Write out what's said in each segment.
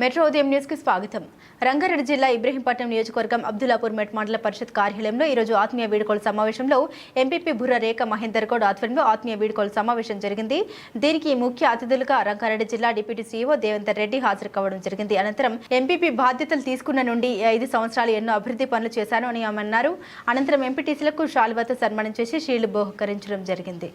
Metro ఉదయం న్యూస్కి స్వాగతం. రంగారెడ్డి జిల్లా ఇబ్రహీంపట్నం నియోజకవర్గం అబ్దుల్లాపూర్ మెట్ మండల పరిషత్ కార్యాలయంలో ఈరోజు ఆత్మీయ వీడుకోలు సమావేశంలో ఎంపీపీ బుర్ర రేఖ మహేందర్ గౌడ్ ఆధ్వర్యంలో ఆత్మీయ వీడుకోలు సమావేశం జరిగింది. దీనికి ముఖ్య అతిథులుగా రంగారెడ్డి జిల్లా డిప్యూటీ సీఈఓ దేవేందర్ రెడ్డి హాజరు కావడం జరిగింది. అనంతరం ఎంపీపీ బాధ్యతలు తీసుకున్న నుండి ఐదు సంవత్సరాలు ఎన్నో అభివృద్ధి పనులు చేశాను అని ఆమె అన్నారు. అనంతరం ఎంపీటీసీలకు షాల్వాతో సన్మానం చేసి షీళ్ళు బహుకరించడం జరిగింది.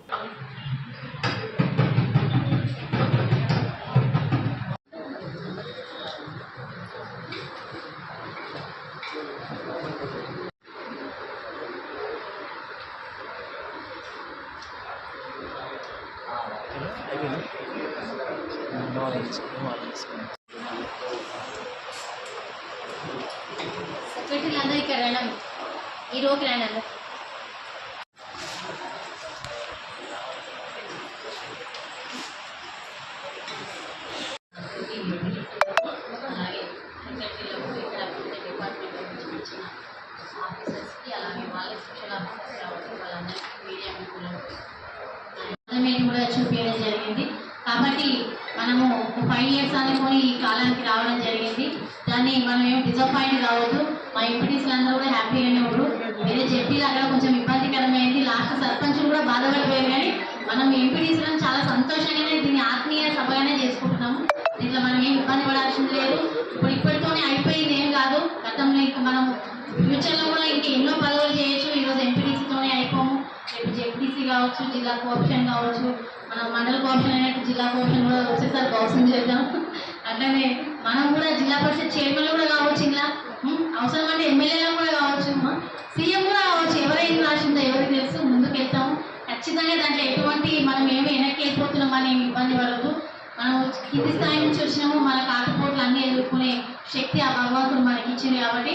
డిసప్పాయింట్ కావద్దు. మా ఎంపీటీస్ అందరూ కూడా హ్యాపీగానే ఉన్నారు వేరే జడ్పీలు లాగా కొంచెం ఇబ్బందికరమైంది. లాస్ట్ సర్పంచ్ కూడా బాధపడిపోయారు కానీ మనం ఎంపీటీస్ చాలా సంతోషంగానే దీన్ని ఆత్మీయ సభగానే చేసుకుంటున్నాము. దీంట్లో మనం ఏం ఇబ్బంది పడాల్సింది లేదు. ఇప్పుడు ఇప్పటితోనే అయిపోయింది ఏం కాదు. గతంలో ఇంకా మనం ఫ్యూచర్లో కూడా ఇంకా ఎన్నో పదవులు చేయొచ్చు. ఈరోజు ఎంపీటీసీతోనే అయిపోము. రేపు జెడ్పీసీ కావచ్చు జిల్లా కోఆప్షన్ కావచ్చు. మనం మండల కోఆప్షన్ అయినట్టు జిల్లా కోఆప్షన్ కూడా వచ్చేసారి కోఆప్షన్ చేద్దాం. అంటే మనం కూడా జిల్లా పరిషత్ చైర్మన్ కూడా కావచ్చు ఇలా అవసరం అంటే ఎమ్మెల్యేలు కూడా కావచ్చు సీఎం కూడా కావచ్చు. ఎవరైనా రాసిందో ఎవరికి తెలుసు ముందుకు వెళ్తాము ఖచ్చితంగా దాంట్లో ఎటువంటి మనం ఏమి వెనక్కి వెళ్ళిపోతున్నాం అని ఇబ్బంది పడదు మనం కింది స్థాయి నుంచి వచ్చినాము మన కాకపోట్లు అన్ని ఎదుర్కొనే శక్తి ఆ భగవంతుడు మనకి ఇచ్చింది కాబట్టి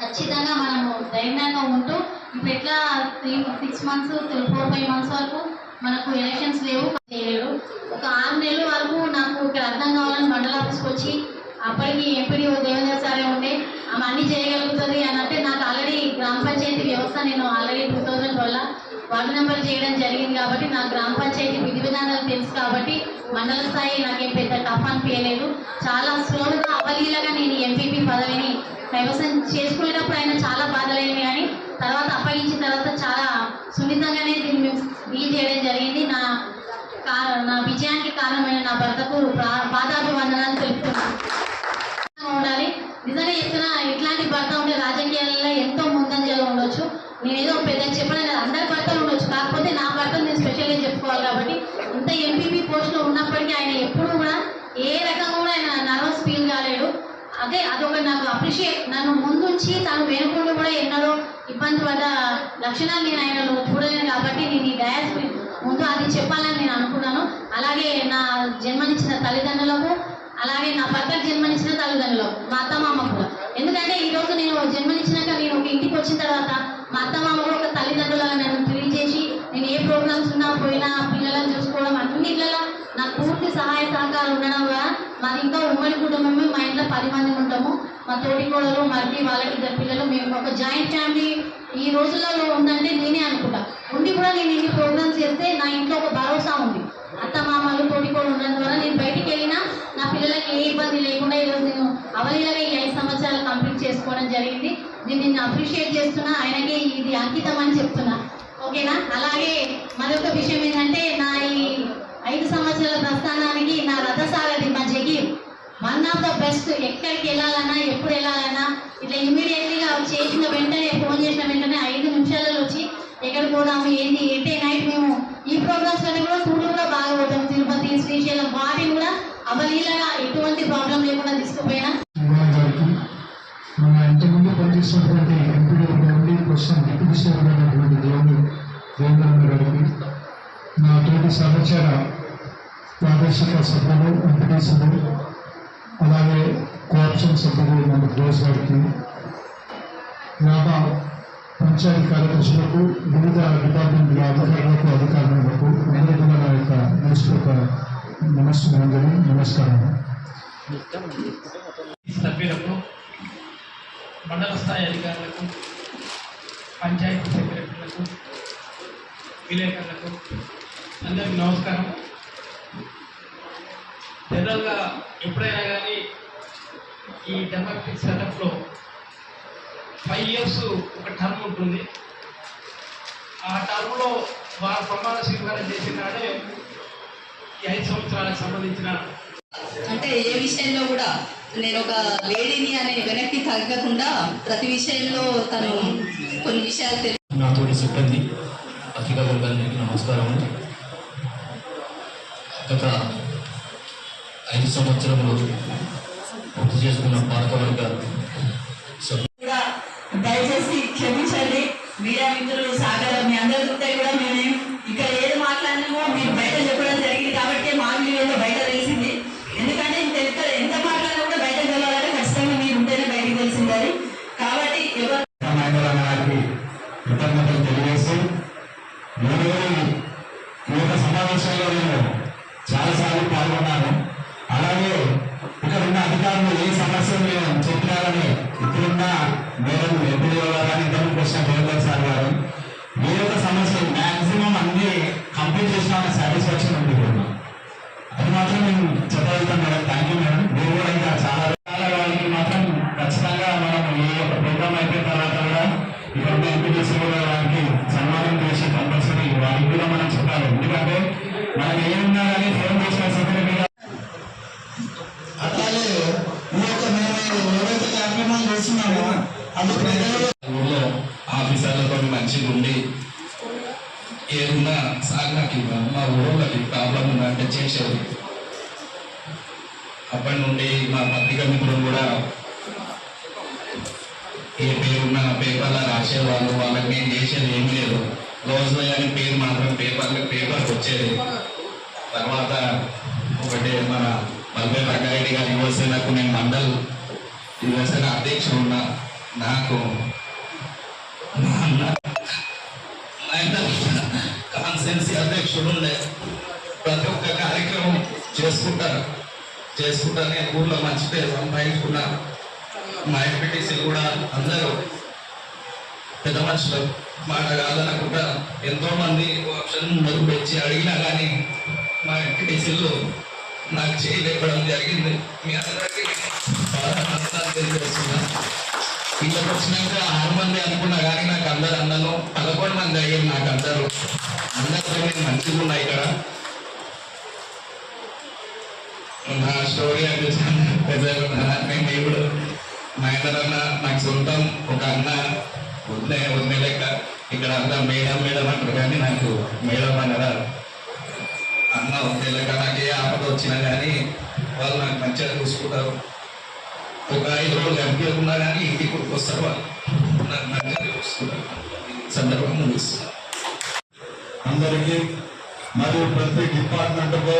ఖచ్చితంగా మనము ధైర్యంగా ఉంటూ ఇప్పుడు ఎట్లా three six months four five months వరకు మనకు ఎలక్షన్స్ లేవు చేయలేడు ఒక ఆరు నెలల వరకు నాకు ఇక్కడ అర్థం కావాలని మండల ఆఫీస్కి వచ్చి అప్పటికి ఎంపీడీ దేవేంద్ర సారే ఉండే ఆమె అన్ని చేయగలుగుతుంది అని అంటే నాకు ఆల్రెడీ గ్రామ పంచాయతీ వ్యవస్థ నేను ఆల్రెడీ టూ థౌజండ్ వల్ల వార్డు నెంబర్ చేయడం జరిగింది కాబట్టి నాకు గ్రామ పంచాయతీ విధి విధానాలు తెలుసు కాబట్టి మండల స్థాయి నాకేం పెద్ద టఫ్ అనిపించలేదు. చాలా స్లోగా అవలీలగా నేను ఎంపీపీ పదవిని కైవసం చేసుకునేటప్పుడు ఆయన చాలా బాధలేని కానీ సున్నితంగానే దీన్ని మేము డీల్ చేయడం జరిగింది. నా నా విజయానికి కారణమైన నా భర్తకు పాదాభివందనాలు తెలుపుతున్నాను. అదే అదొక నాకు అప్రిషియేట్ నన్ను ముందుంచి తను వెనుకుండి కూడా ఎన్నడో ఇబ్బంది పడ్డ లక్షణాలు నేను ఆయనలో చూడలేను కాబట్టి నేను ఈ డయాస్ ముందు అది చెప్పాలని నేను అనుకున్నాను. అలాగే నా జన్మనిచ్చిన తల్లిదండ్రులకు అలాగే నా భర్తకు జన్మనిచ్చిన తల్లిదండ్రులకు మా అత్త మామ కూడా. ఎందుకంటే ఈరోజు నేను జన్మనిచ్చినాక నేను ఒక ఇంటికి వచ్చిన తర్వాత మా అత్త మామ కూడా ఒక తల్లిదండ్రులుగా నన్ను తెలియజేసి చేసి నేను ఏ ప్రోగ్రామ్స్ ఉన్నా పోయినా పిల్లలను చూసుకోవడం అన్నిట్లలో నాకు పూర్తి సహాయ సహకారం ఉండడం వల్ల మాది ఇంకా ఉమ్మడి కుటుంబమే మా ఇంట్లో పది మంది ఉంటాము. మా తోటి కోడలు మరిది వాళ్ళకి ఇద్దరు పిల్లలు మేము ఒక జాయింట్ ఫ్యామిలీ ఈ రోజులలో ఉందంటే నేనే అనుకుంటా. ఉండి కూడా నేను ఇన్ని ప్రోగ్రామ్స్ చేస్తే నా ఇంట్లో ఒక భరోసా ఉంది. అత్త మామలు తోటి కోడలు ఉండడం ద్వారా నేను బయటికి వెళ్ళినా నా పిల్లలకి ఏ ఇబ్బంది లేకుండా ఈరోజు నేను అవలీలగా ఈ ఐదు సంవత్సరాలు కంప్లీట్ చేసుకోవడం జరిగింది. నేను నిన్ను అప్రిషియేట్ చేస్తున్నా ఆయనకే ఇది అంకితం అని చెప్తున్నా. ఓకేనా? అలాగే మరొక విషయం ఏంటంటే నా ఈ ఐదు సంవత్సరాల ప్రస్థానానికి నా రథసారథి మా వన్ ఆఫ్ ద బెస్ట్ ఎక్కడికి వెళ్ళాలన్నా ఎప్పుడు వెళ్ళాలన్నా ఇట్లా ఇమ్మీడియట్లీగా చేసిన వెంటనే ఫోన్ చేసిన వెంటనే ఐదు నిమిషాలలో వచ్చి ఎక్కడికి పోదాము ఏంటి ఎట్టే నైట్ మేము ఈ ప్రోగ్రామ్స్ అన్ని కూడా టూర్ కూడా బాగా పోతాం తిరుపతి శ్రీశైలం వాటిని కూడా అవలీలగా ఎటువంటి ప్రాబ్లం లేకుండా తీసుకుపోయినా. ఇంతకుముందు పనిచేసినటువంటి ఎంపీడీ ప్రస్తుతం డిప్యూటీ అయినటువంటి దేవుడు దేవేంద్ర గారికి నా తోటి సహచర ప్రాదేశిక సభ్యులు ఎంపీటీసీలు అలాగే కోఆప్షన్ సభ్యులు మన రోజు గారికి గ్రామ పంచాయతీ కార్యదర్శులకు వివిధ డిపార్ట్మెంట్ల అధికారులకు అధికారులకు అందరికీ కూడా నా యొక్క మనస్ఫూర్త నమస్కారం నమస్కారం. సభ్యులకు మండల స్థాయి అధికారులకు పంచాయతీ సెక్రటరీలకు విలేకరులకు అందరికీ నమస్కారం. జనరల్గా ఎప్పుడైనా కానీ ఈ డెమోక్రటిక్ సెటప్లో ఫైవ్ ఇయర్స్ ఒక టర్మ్ ఉంటుంది. ఆ టర్మ్లో వారు ప్రమాణ స్వీకారం చేసిన నాడే ఈ ఐదు సంవత్సరాలకు సంబంధించిన అంటే ఏ విషయంలో కూడా నేను ఒక లేడీని అనే వెనక్కి తగ్గకుండా ప్రతి విషయంలో తను కొన్ని విషయాలు తెలు నాతోటి సిబ్బంది వర్గానికి నమస్కారం గత ఐదు సంవత్సరములు పూర్తి చేసుకున్న పాలకవర్గ సభ్యులు దయచేసి క్షమించండి. మీడియా మిత్రులు సాగర్ మీ అందరి కూడా మేము ఇక్కడ ఏది మాట్లాడినామో మీరు బయట చెప్పడం జరిగింది కాబట్టి మా వీడియోలో బయట సాటిస్ఫాక్షన్ ఉంది. అది మాత్రం నేను చెప్పగలుగుతాను మేడం. Thank you madam. మీరు కూడా ఇంకా చాలా చాలా వాళ్ళకి మాత్రం ఖచ్చితంగా మనం ఈ యొక్క ప్రోగ్రామ్ అయిపోయిన తర్వాత కూడా ఉన్న ఎంపీటీసీ కూడా వారికి సన్మానం చేసి కంపల్సరీ వారికి కూడా మనం చెప్పాలి. ఎందుకంటే మనం ఏమున్నా కానీ ఫోన్ చేసిన సెకండ్ మీద అట్లాగే ఈ యొక్క మేము ఏవైతే కార్యక్రమాలు చేస్తున్నామో అది ప్రజలు ఆఫీసర్లతో మంచిగా ఉండి ఏదున్నా సార్ నాకు ఇవ్వాలి మా ప్రాబ్లం ఉందంటే చేసేది అప్పటి నుండి మా పత్రికా మిత్రులు కూడా ఏ పేరున్న పేపర్లో రాసేవాళ్ళు వాళ్ళకి నేను చేసేది ఏం లేదు. రోజున కానీ పేరు మాత్రం పేపర్లో పేపర్కి వచ్చేది. తర్వాత ఒకటి మన మల్పే రంగారెడ్డి గారి యువసేనకు నేను మండల్ యువసేన అధ్యక్షుడు ఉన్నా నాకు కాన్సెన్సీ ప్రతి ఒక్క కార్యక్రమం చేసుకుంటారు. చేసుకుంటాను నేను ఊర్లో మంచి పేరు సంపాదించుకున్నాను మా ఎంపీటీసీలు కూడా అందరూ పెద్ద మనుషులు. మాట కాదనకుండా ఎంతో మంది ఆప్షన్ మొదలు పెంచి అడిగినా కానీ మా ఎంపీటీసీలు నాకు చేయలేపడం జరిగింది. మీ అందరికీ తెలియజేస్తున్నాను ఆనందాలు వచ్చినాక ఆరు మంది అనుకున్నా కానీ నాకు అందరు అన్నను పదకొండు మంది అయ్యారు నాకు అందరు. అందరితో నేను మంచిగా ఉన్నా ఇక్కడ. నా స్టోరీ అనిపిస్తుంది పెద్ద నేను దేవుడు. మహేందర్ అన్న నాకు సొంతం ఒక అన్న వదిలే వదిలే లెక్క ఇక్కడ అంతా మేడం మేడం అంటారు కానీ నాకు మేడం అనరా అన్న వదిలే లెక్క నాకు ఏ ఆపద వచ్చినా కానీ వాళ్ళు నాకు మంచిగా చూసుకుంటారు. ఒక ఐదు రోజులు ఎంపీ ఉన్నా కానీ ఇంటికి వస్తారు వాళ్ళు నాకు మంచిగా ముగిస్తున్నారు అందరికీ మరియు ప్రతి డిపార్ట్మెంట్కు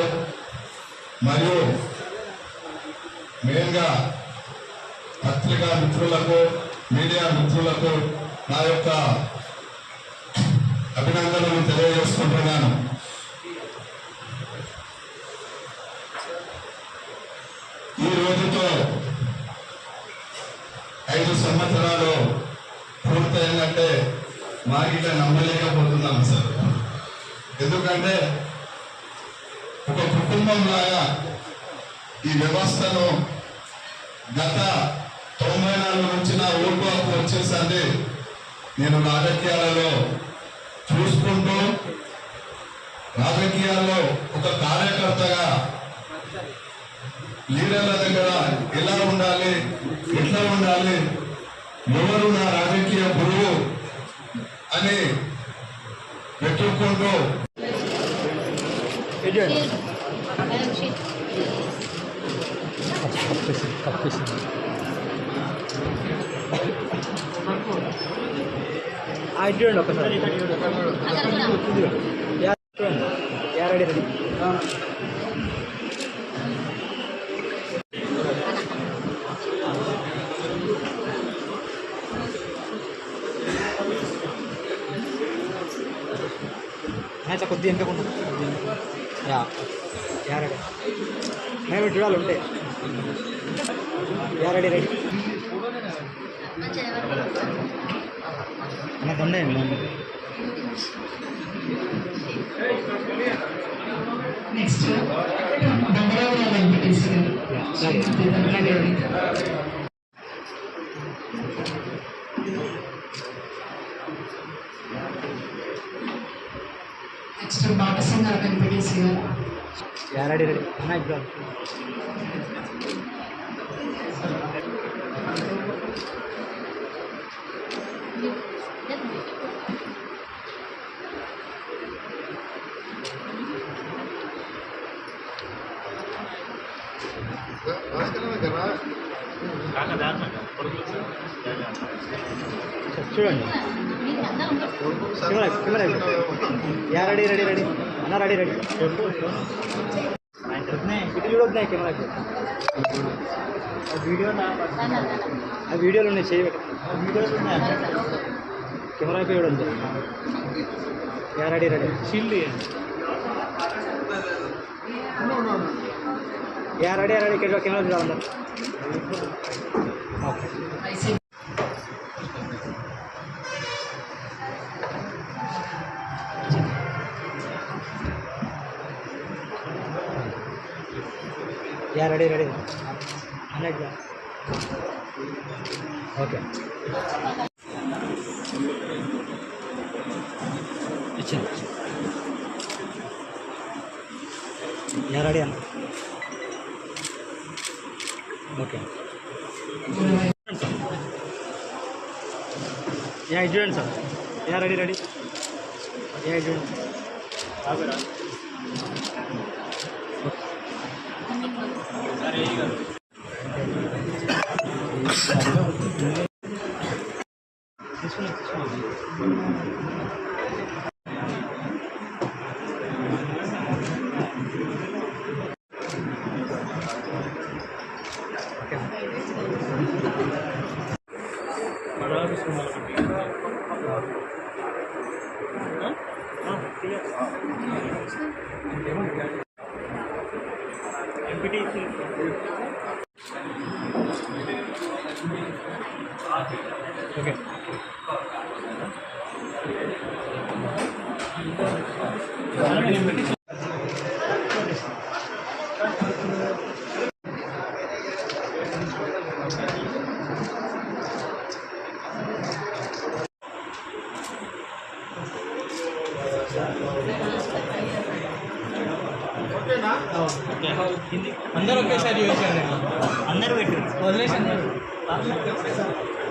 మరియు మెయిన్గా పత్రికా మిత్రులకు మీడియా మిత్రులకు నా యొక్క అభినందనలు తెలియజేసుకుంటున్నాను. ఈ రోజుతో సంవత్సరాలు పూర్తయిందంటే మాకిట నమ్మలేకపోతున్నాం సార్. ఎందుకంటే ఒక కుటుంబం లాగా ఈ వ్యవస్థను గత తొంభై నాలుగు నుంచి నా ఊళ్ళో వచ్చేసండి నేను రాజకీయాలలో చూసుకుంటూ రాజకీయాల్లో ఒక కార్యకర్తగా లీడర్ల దగ్గర ఎలా ఉండాలి ఎట్లా ఉండాలి ఎవరు నా రాజకీయ గురువు అని చూడండి ఒకసారి యారెడీ రెడీ మ్యాచ్ కొద్దిగా ఎంపకుండా యా. యారెడీ. మేము చూడాలి ఉంటే. యారెడీ రెడీ. వెంకటేష్ గారు నెక్స్ట్ యా రెడీ రెడీ అన్న ఇప్పుడు చూడండి camera camera yeah ready ready ready అన్న రెడీ రెడీ ఇటు కెమెరాకి ఆ వీడియో ఆ వీడియోలు ఉన్నాయి చేయి వీడియోలు ఉన్నాయి కెమెరా చూడొద్దు yeah ready ready shield yeah ready ready camera camera చూడాలి యా రెడీ రెడీ అన్నట్టు ఓకే ఇచ్చింది యా రెడీ అన్న ఓకే యా ఇది చూడండి sir. Yeah ready ready? Yeah ఇది చూడండి. ఆగురా. 여기. Thank you. అందరూ ఒకేసారి చూసాను అందరూ పెట్టు వదిలేసి అందరూ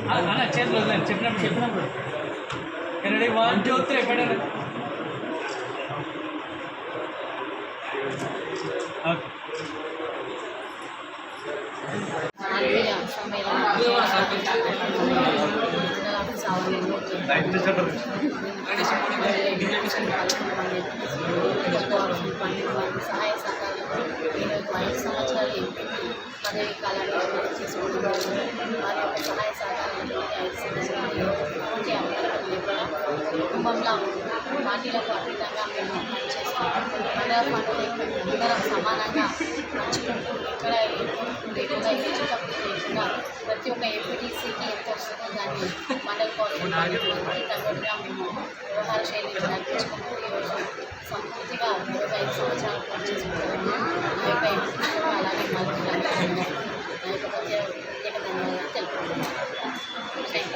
అలా చేతులు వదిలేండి చెప్పినప్పుడు చెప్పినప్పుడు రెడీ వన్ టూ త్రీ పెట్టండి ఓకే ఆత్మీయ సమ్మేళనం సహాయ సహకారాలు ఈరోజు ఐదు సంవత్సరాలు ఎంపీ పదవి కాలాన్ని చేసుకుంటున్నారు వారి యొక్క సహాయ సహకారాలు ఐదు సంవత్సరాలు కుటుంబంలో పార్టీలకు అతీతంగా మేము పనిచేస్తాం. పండుగ పండుగ అందరం సమానంగా పంచుకుంటూ ఇక్కడ లేకుండా హెచ్చు తక్కువ లేకుండా ప్రతి ఒక్క ఎంపీటీసీకి ఎంత వస్తుందో దాన్ని మండల కోఆర్డినేటర్ తగ్గట్టుగా మేము వ్యవహార శైలి నడిపించుకుంటూ ఈరోజు సంపూర్తిగా ఇరవై ఐదు సంవత్సరాలు పనిచేసుకుంటాము ఆ యొక్క ఎంపీటీసీ అలాగే మళ్ళీ నా యొక్క ప్రత్యేక ప్రత్యేక ధన్యవాదాలు తెలుపుతున్నాను